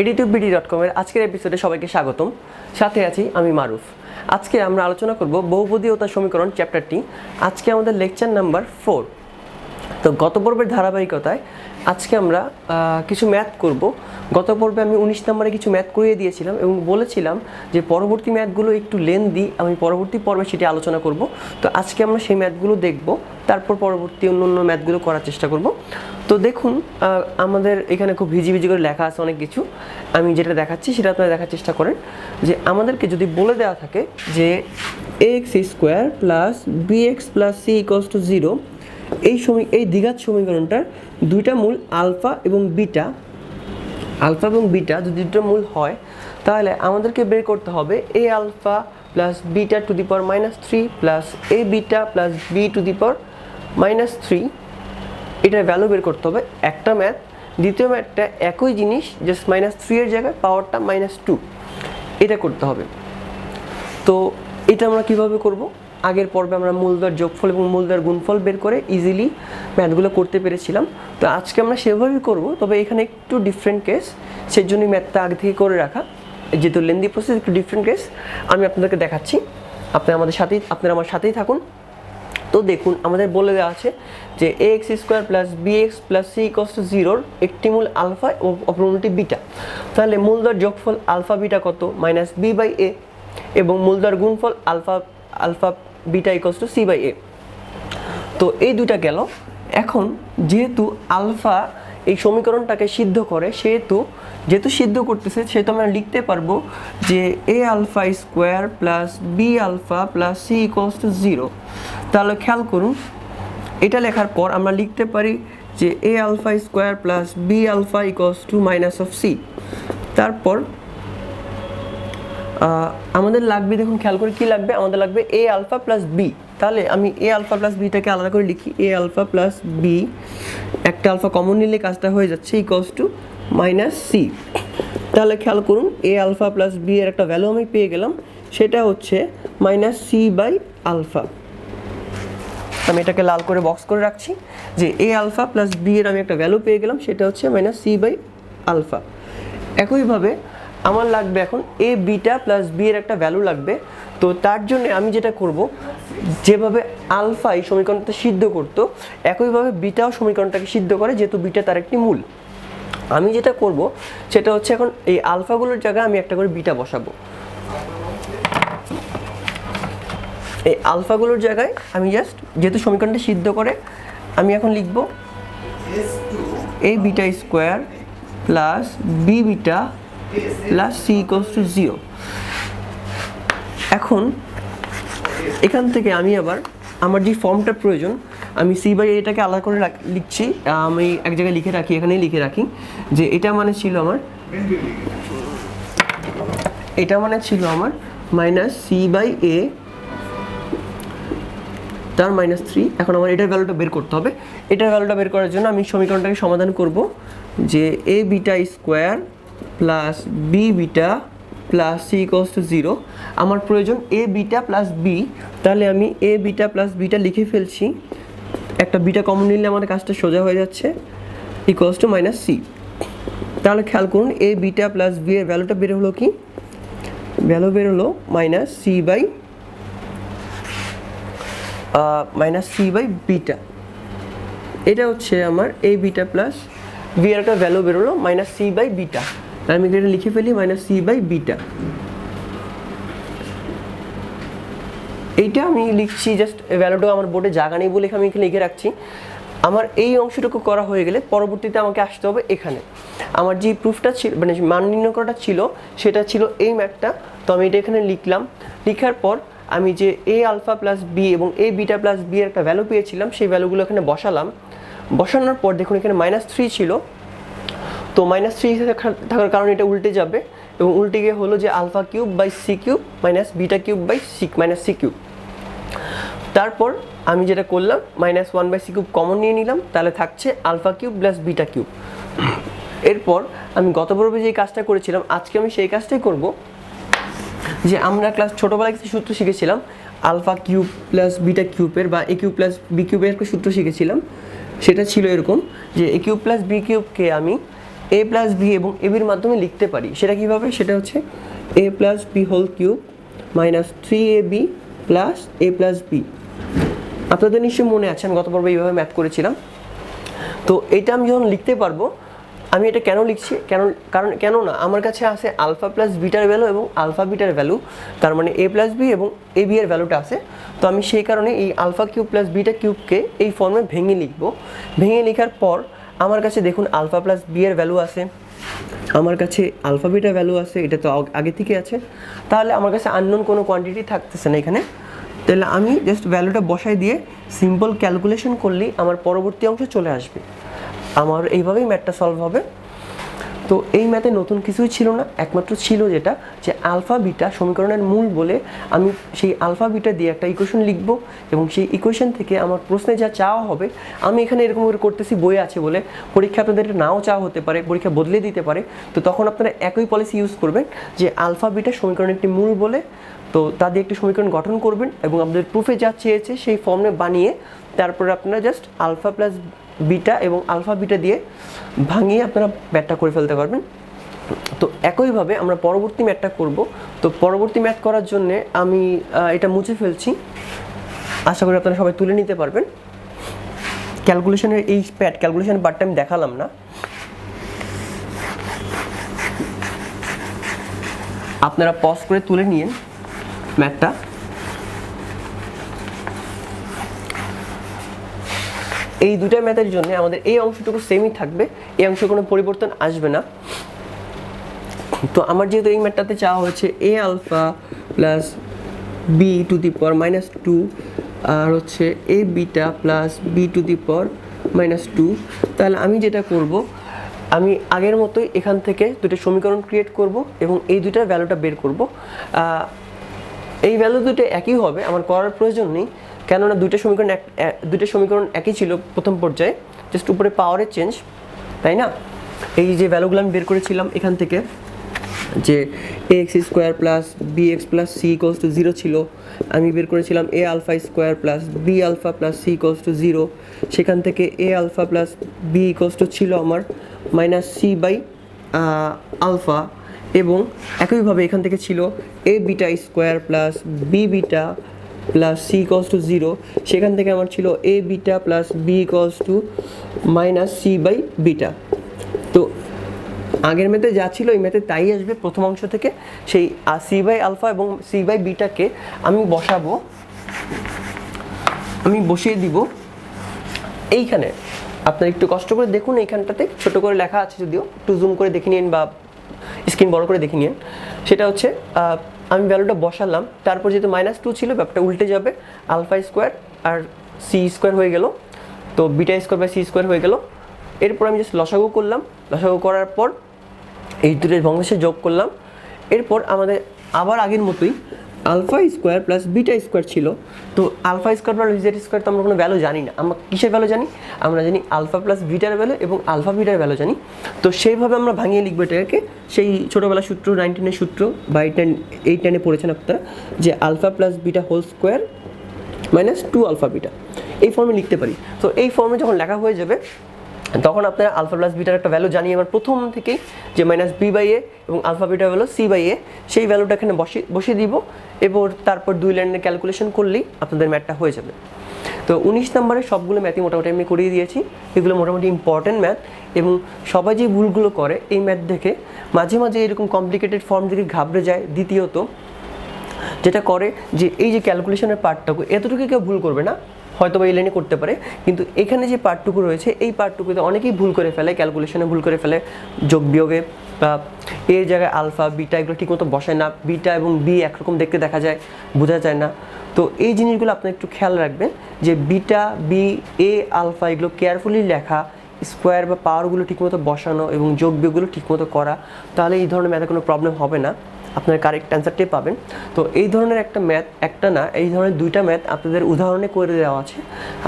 এডিটু BD dot কমের আজকের এপিসোডে সবাইকে স্বাগতম। সাথে আছি আমি মারুফ। আজকে আমরা আলোচনা করব বহুপদীয়তা সমীকরণ চ্যাপ্টারটি আজকে আমাদের লেকচার নাম্বার ফোর তো গত পর্বের ধারাবাহিকতায় আজকে আমরা কিছু ম্যাথ করব। গত পর্বে আমি উনিশ নম্বরে কিছু ম্যাথ করিয়ে দিয়েছিলাম এবং বলেছিলাম যে পরবর্তী ম্যাথগুলো একটু লেন্দি আমি পরবর্তী পর্বে সেটি আলোচনা করব। তো আজকে আমরা সেই ম্যাথগুলো দেখব, তারপর পরবর্তী অন্য অন্য ম্যাথগুলো করার চেষ্টা করব। তো দেখুন আমাদের এখানে খুব ভিজি ভিজি করে লেখা আছে অনেক কিছু। আমি যেটা দেখাচ্ছি সেটা আপনারা দেখার চেষ্টা করেন। যে আমাদেরকে যদি বলে দেওয়া থাকে যে x square plus b x plus c equals to zero এই সমী, এই দ্বিঘাত সমীকরণটার দুইটা মূল আলফা এবং বিটা, আলফা এবং বিটা যদি দুটো মূল হয়, তাহলে আমাদেরকে বের করতে হবে a alpha plus beta to the power minus three plus a beta plus b to the power minus three. এটার ভ্যালু বের করতে হবে একটা ম্যাথ দ্বিতীয় ম্যাথটা একই জিনিস জাস্ট মাইনাস থ্রি এর জায়গায় পাওয়ারটা মাইনাস টু এটা করতে হবে। তো এটা আমরা কীভাবে করব? আগের পর্বে আমরা মূলদর যোগফল এবং মূলদর গুণফল বের করে ইজিলি ম্যাথগুলো করতে পেরেছিলাম। তো আজকে আমরা সেভাবেই করব, তবে এখানে একটু ডিফারেন্ট কেস সেই জন্যই ম্যাথটা আগে থেকে করে রাখা। যেহেতু লেন্দি প্রসেস একটু ডিফারেন্ট কেস আমি আপনাদেরকে দেখাচ্ছি। আপনারা আমাদের সাথেই, আপনারা আমার সাথেই থাকুন। তো দেখুন, আমাদের বলে দেওয়া আছে যে a x square plus b x plus c equals to জিরোর একটি মূল আলফা ও অপর মূলটি বিটা তাহলে মূলদর যোগফল আলফা বিটা কত? মাইনাস বি বাই এ এবং মূলদর গুণফল alpha alpha beta equals to c by a তো এই দুইটা গেল। এখন যেহেতু আলফা এই সমীকরণটাকে সিদ্ধ করে, সেহেতু যেহেতু সিদ্ধ করতেছে, সেহেতু আমরা লিখতে পারব যে a alpha square plus b alpha plus c equals to zero তাহলে খেয়াল করুন, এটা লেখার পর আমরা লিখতে পারি যে a alpha square plus b alpha equals to minus of c তারপর আমাদের লাগবে, দেখুন, খেয়াল করে কি লাগবে? আমাদের লাগবে এ আলফা প্লাস বি তাহলে আমি এ আলফা প্লাস বিটাকে আলাদা করে লিখি। এ আলফা প্লাস বি একটা আলফা কমন নিলে কাজটা হয়ে যাচ্ছে ইকস টু মাইনাস সি তাহলে খেয়াল করুন এ আলফা প্লাস বি এর একটা ভ্যালু আমি পেয়ে গেলাম। সেটা হচ্ছে মাইনাস সি বাই আলফা আমি এটাকে লাল করে বক্স করে রাখছি যে এ আলফা প্লাস বি এর আমি একটা ভ্যালু পেয়ে গেলাম, সেটা হচ্ছে মাইনাস সি বাই আলফা একইভাবে আমার লাগবে এখন এ বিটা প্লাস বি এর একটা ভ্যালু লাগবে। তো তার জন্য আমি যেটা করব, যেভাবে আলফা এই সমীকরণটা সিদ্ধ করতো, একইভাবে বিটাও সমীকরণটাকে সিদ্ধ করে, যেহেতু বিটা তার একটি মূল। আমি যেটা করব, সেটা হচ্ছে এখন এই আলফাগুলোর জায়গায় আমি একটা করে বিটা বসাবো। এই আলফাগুলোর জায়গায় আমি জাস্ট যেহেতু সমীকরণটা সিদ্ধ করে, আমি এখন লিখব a beta square plus b beta plus c equals to zero এখন এখান থেকে আমি আবার আমার যে ফর্মটা প্রয়োজন, আমি সি বাই এটাকে আলাদা করে লিখছি। আমি এক জায়গায় লিখে রাখি, এখানেই লিখে রাখি যে এটা মানে ছিল আমার এটা মানে ছিল আমার মাইনাস সি বাই এ তার মাইনাস থ্রি এখন আমার এটার ভ্যালুটা বের করতে হবে। এটার ভ্যালুটা বের করার জন্য আমি সমীকরণটাকে সমাধান করব যে a beta square plus b beta plus c equals to zero আমার প্রয়োজন এ বিটা প্লাস বি তাহলে আমি এ বিটা প্লাস বিটা লিখে ফেলছি। একটা বিটা কমন নিলে আমাদের কাজটা সোজা হয়ে যাচ্ছে ইকোয়ালস টু মাইনাস সি তাহলে খেয়াল করুন এ বিটা প্লাস বি এর ভ্যালুটা বের হলো কি? ভ্যালু বের হলো minus c by minus c by beta এটা হচ্ছে আমার এ বিটা প্লাস বি এর একটা ভ্যালু বেরোলো মাইনাস সি বাই বিটা আমি এটা লিখে ফেলি মাইনাস সি বাই বিটা এইটা আমি লিখছি জাস্ট ভ্যালুটা আমার বোর্ডে জায়গা নেই বলে আমি এখানে লিখে রাখছি। আমার এই অংশটুকু করা হয়ে গেলে পরবর্তীতে আমাকে আসতে হবে এখানে। আমার যে প্রুফটা ছিল মানে মান নির্ণয় করাটা ছিল, সেটা ছিল এই ম্যাপটা তো আমি এটা এখানে লিখলাম। লিখার পর আমি যে এ আলফা প্লাস বি এবং এ বিটা প্লাস বি এর একটা ভ্যালু পেয়েছিলাম, সেই ভ্যালুগুলো এখানে বসালাম। বসানোর পর দেখুন এখানে মাইনাস থ্রি ছিল। তো মাইনাস থ্রি থাকার কারণে এটা উল্টে যাবে এবং উল্টে গিয়ে হলো যে alpha cube by c cube minus beta cube by c minus c cube তারপর আমি যেটা করলাম minus one by c cube common নিয়ে নিলাম, তাহলে থাকছে alpha cube plus beta cube এরপর আমি গত পর্বে যে কাজটা করেছিলাম, আজকে আমি সেই কাজটাই করব যে আমরা ক্লাস ছোটোবেলায় কিছু সূত্র শিখেছিলাম আলফা কিউব প্লাস বিটা কিউবের বা এ কিউব প্লাস বি কিউবের একটা সূত্র শিখেছিলাম। সেটা ছিল এরকম যে এ কিউব প্লাস বি কিউবকে আমি এ প্লাস বি এবং এবির মাধ্যমে লিখতে পারি। সেটা কীভাবে? সেটা হচ্ছে a plus b whole cube minus three a b plus a plus b আপনাদের নিশ্চয়ই মনে আছে, আমি গত পর্বে এইভাবে ম্যাথ করেছিলাম। তো এটা আমি যখন লিখতে পারব, আমি এটা কেন লিখছি? কেন, কারণ, কেন না, আমার কাছে আছে আলফা প্লাস বিটার ভ্যালু এবং আলফা বিটার ভ্যালু তার মানে এ প্লাস বি এবং এ বি এর ভ্যালুটা আছে। তো আমি সেই কারণে এই আলফা কিউব প্লাস বিটা কিউবকে এই ফর্মে ভেঙে লিখব। ভেঙে লেখার পর আমার কাছে দেখুন আলফা প্লাস বি এর ভ্যালু আছে। আমার কাছে আলফা বিটা ভ্যালু আছে, এটা তো আগে থেকে আছে। তাহলে আমার কাছে আননোন কোনো কোয়ান্টিটি থাকতেছে না এখানে। তাহলে আমি জাস্ট ভ্যালুটা বসাই দিয়ে সিম্পল ক্যালকুলেশন করলেই আমার পরবর্তী অংশ চলে আসবে। আমার এইভাবেই ম্যাটটা সলভ হবে। তো এই ম্যাথে নতুন কিছুই ছিল না, একমাত্র ছিল যেটা যে আলফা বিটা সমীকরণের মূল বলে আমি সেই আলফা বিটা দিয়ে একটা ইকুয়েশন লিখব এবং সেই ইকুয়েশন থেকে আমার প্রশ্নে যা চাওয়া হবে, আমি এখানে এরকম করে করতেছি বই আছে বলে। পরীক্ষা আপনাদের নাও চাওয়া হতে পারে, পরীক্ষা বদলে দিতে পারে। তো তখন আপনারা একই পলিসি ইউজ করবেন যে আলফা বিটা সমীকরণের একটি মূল বলে, তো তা দিয়ে একটি সমীকরণ গঠন করবেন এবং আপনাদের প্রুফে যা চেয়েছে সেই ফর্মে বানিয়ে তারপরে আপনারা জাস্ট আলফা প্লাস বিটা এবং আলফা বিটা দিয়ে ভাঙিয়ে আপনারা ম্যাথটা করে ফেলতে পারবেন। তো একইভাবে আমরা পরবর্তী ম্যাটটা করব। তো পরবর্তী ম্যাট করার জন্য আমি এটা মুছে ফেলছি। আশা করি আপনারা সবাই তুলে নিতে পারবেন। ক্যালকুলেশনের এই প্যাড ক্যালকুলেশন পার্টটা আমি দেখালাম না। আপনারা পজ করে তুলে নিন ম্যাথটা এই দুটা ম্যাথের জন্য আমাদের এই অংশটুকু সেমই থাকবে, এই অংশে কোনো পরিবর্তন আসবে না। তো আমার যেহেতু এই ম্যাথটাতে চাওয়া হচ্ছে a alpha plus b to the power minus two আর হচ্ছে a beta plus b to the power minus two তাহলে আমি যেটা করব, আমি আগের মতোই এখান থেকে দুটো সমীকরণ ক্রিয়েট করব এবং এই দুটার ভ্যালুটা বের করব। এই ভ্যালু দুটো একই হবে, আমার করার প্রয়োজন নেই। কেননা দুইটা সমীকরণ এক দুইটা সমীকরণ একই ছিল প্রথম পর্যায়ে জাস্ট উপরে পাওয়ারের চেঞ্জ তাই না? এই যে ভ্যালুগুলো আমি বের করেছিলাম এখান থেকে, যে a x square plus b x plus c equals to zero ছিল, আমি বের করেছিলাম a alpha square plus b alpha plus c equals to zero সেখান থেকে a alpha plus b equals to ছিল আমার মাইনাস সি বাই আলফা এবং একইভাবে এখান থেকে ছিল a beta square plus b beta plus c equals to zero সেখান থেকে আমার ছিল a beta plus b equals to minus c by beta তো আগের ম্যাথে যা ছিল, এই ম্যাথে তাই আসবে প্রথম অংশ থেকে। সেই সি বাই আলফা এবং সি বাই বিটাকে আমি বসাবো। আমি বসিয়ে দিব এইখানে। আপনার একটু কষ্ট করে দেখুন এইখানটাতে, ছোট করে লেখা আছে যদিও। একটু জুম করে দেখে নিন বা স্ক্রিন বড় করে দেখে নিন। সেটা হচ্ছে আমি ভ্যালুটা বসালাম, তারপর যেহেতু মাইনাস টু ছিল, ব্যাপারটা উল্টে যাবে আলফা স্কোয়ার আর সি স্কোয়ার হয়ে গেল। তো beta square by c square হয়ে গেল। এরপর আমি জাস্ট লসাগু করলাম। লসাগু করার পর এই দুটোর ভগ্নাংশে যোগ করলাম। এরপর আমাদের আবার আগের মতোই alpha square plus beta square ছিল। তো alpha square plus z square তো আমরা কোনো ভ্যালু জানি না। আমরা কিসের ভ্যালু জানি? আমরা জানি আলফা প্লাস বিটার ভ্যালু এবং আলফা বিটার ভ্যালু জানি। তো সেইভাবে আমরা ভাঙিয়ে লিখব এটাকে। সেই ছোটোবেলা সূত্র নাইনটিনের সূত্র বা এইট টেন এইট টেনে পড়েছেন আপনারা যে alpha plus beta whole square minus two alpha beta এই ফর্মে লিখতে পারি। তো এই ফর্মে যখন লেখা হয়ে যাবে তখন আপনার আলফা প্লাস বিটার একটা ভ্যালু জানিয়ে আমার প্রথম থেকেই যে মাইনাস বি বাই এ এবং alpha beta value c by a সেই ভ্যালুটা এখানে বসিয়ে বসিয়ে দিব। এবার তারপর দুই লাইনের ক্যালকুলেশন করলেই আপনাদের ম্যাথটা হয়ে যাবে। তো উনিশ নম্বরে সবগুলো ম্যাথই মোটামুটি আমি করিয়ে দিয়েছি। এগুলো মোটামুটি ইম্পর্টেন্ট ম্যাথ এবং সবাই যে ভুলগুলো করে এই ম্যাথ দেখে মাঝে মাঝে এরকম কমপ্লিকেটেড ফর্ম দিকে ঘাবড়ে যায় দ্বিতীয়ত, যেটা করে যে এই যে ক্যালকুলেশনের পার্টটুকু এতটুকু কেউ ভুল করবে না। হয়তো বা এই লাইনে করতে পারে। কিন্তু এখানে যে পার্টটুকু রয়েছে, এই পার্টটুকুতে অনেকেই ভুল করে ফেলে ক্যালকুলেশনে ভুল করে ফেলে, যোগ বিয়োগে, বা এর জায়গায় আলফা, বিটা এগুলো ঠিকমতো বসায় না। বিটা এবং বি একরকম দেখতে দেখা যায়, বোঝা যায় না। তো এই জিনিসগুলো আপনি একটু খেয়াল রাখবেন যে বিটা, বি, এ, আলফা এগুলো কেয়ারফুলি লেখা স্কোয়ার বা পাওয়ারগুলো ঠিকমতো বসানো এবং যোগ বিয়োগগুলো ঠিকমতো করা, তাহলে এই ধরনের ম্যাথে কোনো প্রবলেম হবে না। আপনার কারেক্ট অ্যান্সারটাই পাবেন। তো এই ধরনের একটা ম্যাথ একটা না, এই ধরনের দুইটা ম্যাথ আপনাদের উদাহরণে করে দেওয়া আছে।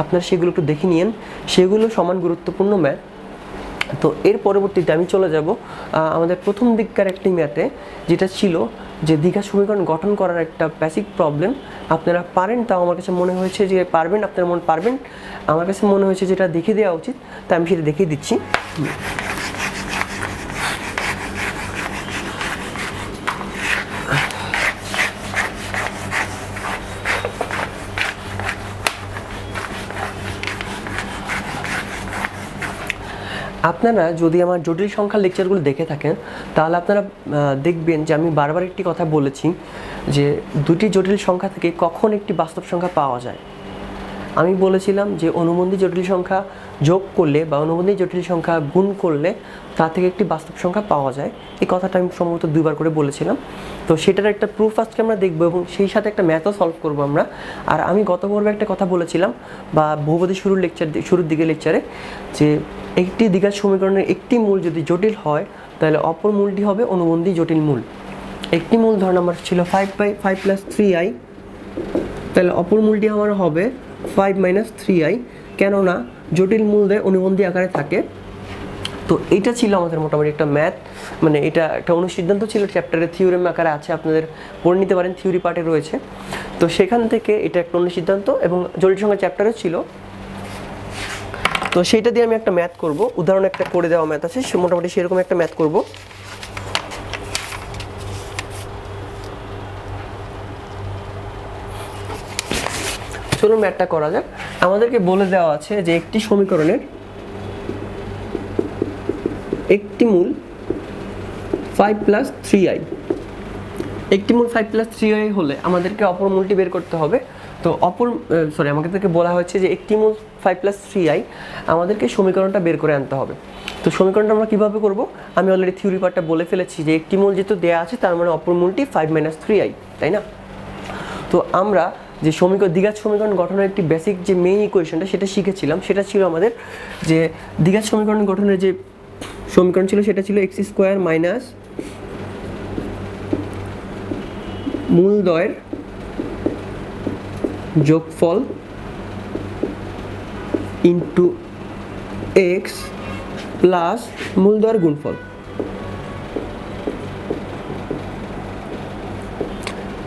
আপনারা সেগুলো একটু দেখে নিন সেগুলো সমান গুরুত্বপূর্ণ ম্যাথ তো এর পরবর্তীতে আমি চলে যাব আমাদের প্রথম দিককার একটি ম্যাথে যেটা ছিল যে দীঘা সমীকরণ গঠন করার একটা বেসিক প্রবলেম আপনারা পারেন, তাও আমার কাছে মনে হয়েছে যে পারবেন, আপনারা মনে পারবেন। আমার কাছে মনে হয়েছে যেটা দেখে দেওয়া উচিত তাই আমি সেটা দেখিয়ে দিচ্ছি। আপনারা যদি আমার জটিল সংখ্যার লেকচারগুলো দেখে থাকেন, তাহলে আপনারা দেখবেন যে আমি বারবার একটি কথা বলেছি যে দুটি জটিল সংখ্যা থেকে কখন একটি বাস্তব সংখ্যা পাওয়া যায়। আমি বলেছিলাম যে অনুবন্ধী জটিল সংখ্যা যোগ করলে বা অনুবন্ধী জটিল সংখ্যা গুণ করলে তা থেকে একটি বাস্তব সংখ্যা পাওয়া যায়। এই কথাটা আমি সম্ভবত দুইবার করে বলেছিলাম। তো সেটার একটা প্রুফ আজকে আমরা দেখব এবং সেই সাথে একটা ম্যাথও সলভ করব আমরা। আর আমি গত পর্বে একটা কথা বলেছিলাম বা বহুপদী শুরুর লেকচার শুরুর দিকে লেকচারে যে একটি দ্বিঘাত সমীকরণের একটি মূল যদি জটিল হয়, তাহলে অপর মূলটি হবে অনুবন্ধী জটিল মূল। একটি মূল ধরুন আমার ছিল five by five plus three i তাহলে অপর মূলটি আমার হবে ফাইভ মাইনাস থ্রি আই কেননা জটিল মূলদের অনুবন্ধী আকারে থাকে। তো এটা ছিল আমাদের মোটামুটি একটা ম্যাথ মানে এটা একটা অনুসিদ্ধান্ত ছিল চ্যাপ্টারে থিওরিম আকারে আছে, আপনাদের পড়ে নিতে পারেন থিওরি পার্টে রয়েছে। তো সেখান থেকে এটা একটা অনুসিদ্ধান্ত এবং জটিল সংখ্যা চ্যাপ্টারও ছিল। তো সেইটা দিয়ে আমি একটা ম্যাথ করব। উদাহরণ একটা করে দেওয়া ম্যাথ আছে মোটামুটি সেরকম একটা ম্যাথ করব। চলুন ম্যাথটা করা যাক। আমাদেরকে বলে দেওয়া আছে যে একটি সমীকরণের একটি মূল ফাইভ প্লাস থ্রি আই একটি মূল ফাইভ প্লাস থ্রি আই হলে আমাদেরকে অপর মূলটি বের করতে হবে। তো অপর সরি আমাদেরকে বলা হয়েছে যে একটি মূল ফাইভ প্লাস থ্রি আই আমাদেরকে সমীকরণটা বের করে আনতে হবে। তো সমীকরণটা আমরা কীভাবে করব? আমি অলরেডি থিওরি পার্টটা বলে ফেলেছি যে একটি মূল যেহেতু দেওয়া আছে, তার মানে অপর মূলটি ফাইভ মাইনাস থ্রি আই তাই না? তো আমরা যে সমীকরণ দ্বিঘাত সমীকরণ গঠনের একটি বেসিক যে মেইন ইকুয়েশনটা সেটা শিখেছিলাম, সেটা ছিল আমাদের যে দ্বিঘাত সমীকরণ গঠনের যে সমীকরণ ছিল সেটা ছিল এক্স স্কোয়ার মাইনাস মূলদয়ের যোগফল ইন্টু এক্স প্লাস মূল মূলদয়ের গুণফল।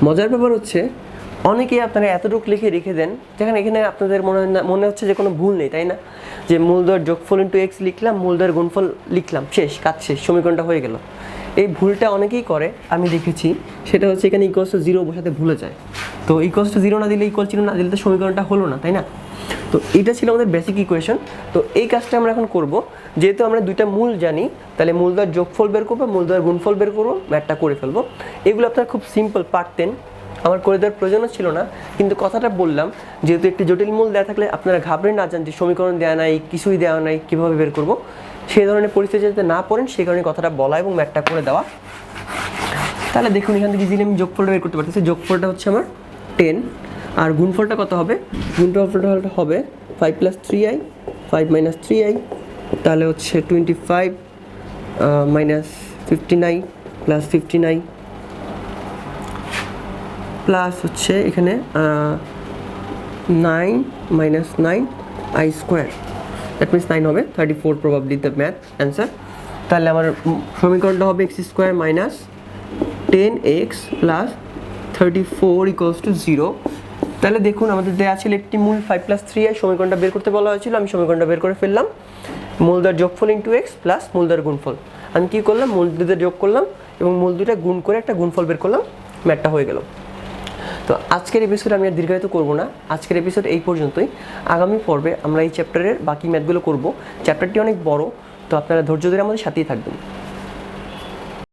মজার ব্যাপার হচ্ছে অনেকেই আপনারা এতটুকু লিখে রেখে দেন, যেখানে এখানে আপনাদের মনে হয় মনে হচ্ছে যে কোনো ভুল নেই, তাই না? যে মূলদর যোগফল ইন্টু এক্স লিখলাম মূলদর গুণফল লিখলাম, শেষ, কাজ শেষ, সমীকরণটা হয়ে গেল। এই ভুলটা অনেকেই করে, আমি দেখেছি, সেটা হচ্ছে এখানে ইকোয়াস টু জিরো বসাতে ভুলে যায়। তো ইকোয়াস টু জিরো না দিলে ইকুয়াল চিহ্ন না দিলে তো সমীকরণটা হলো না, তাই না? তো এটা ছিল আমাদের বেসিক ইকুয়েশন তো এই কাজটা আমরা এখন করব, যেহেতু আমরা দুইটা মূল জানি, তাহলে মূলদর যোগফল বের করব মূলদর গুণফল বের করব, ম্যাথটা করে ফেলব। এগুলো আপনারা খুব সিম্পল পারতেন আমার করে দেওয়ার প্রয়োজনও ছিল না, কিন্তু কথাটা বললাম, যেহেতু একটি জটিল মূল দেওয়া থাকলে আপনারা ঘাবড়ে না যান যে সমীকরণ দেওয়া নাই, কিছুই দেওয়া নাই, কীভাবে বের করব। সেই ধরনের পরিস্থিতি যাতে না পড়েন, সেই কারণে কথাটা বলা এবং ম্যাথটা করে দেওয়া। তাহলে দেখুন, এখান থেকে ইজিলি আমি যোগফলটা বের করতে পারতেছি। যোগফলটা হচ্ছে আমার টেন আর গুণফলটা কত হবে? গুণফলটা হবে five plus three i five minus three i তাহলে হচ্ছে twenty five minus fifty nine plus fifty nine plus হচ্ছে এখানে nine minus nine i square that means nine হবে thirty four probably the math answer তাহলে আমার সমীকরণটা হবে x square minus ten x plus thirty four equals to zero তাহলে দেখুন, আমাদের দেওয়া ছিল একটি মূল ফাইভ প্লাস থ্রি আই সমীকরণটা বের করতে বলা হয়েছিল, আমি সমীকরণটা বের করে ফেললাম। মূলদার যোগফল ইন্টু এক্স প্লাস মূলদার গুণফল। আমি কী করলাম? মূল দুটো যোগ করলাম এবং মূল দুটা গুণ করে একটা গুণফল বের করলাম। ম্যাথটা হয়ে গেল। তো আজকের এপিসোড আমি আর দীর্ঘায়িত করব না। আজকের এপিসোড এই পর্যন্তই। আগামী পর্বে আমরা এই চ্যাপ্টারের বাকি ম্যাথগুলো করব। চ্যাপ্টারটি অনেক বড়, তো আপনারা ধৈর্য ধরে আমাদের সাথেই থাকবেন।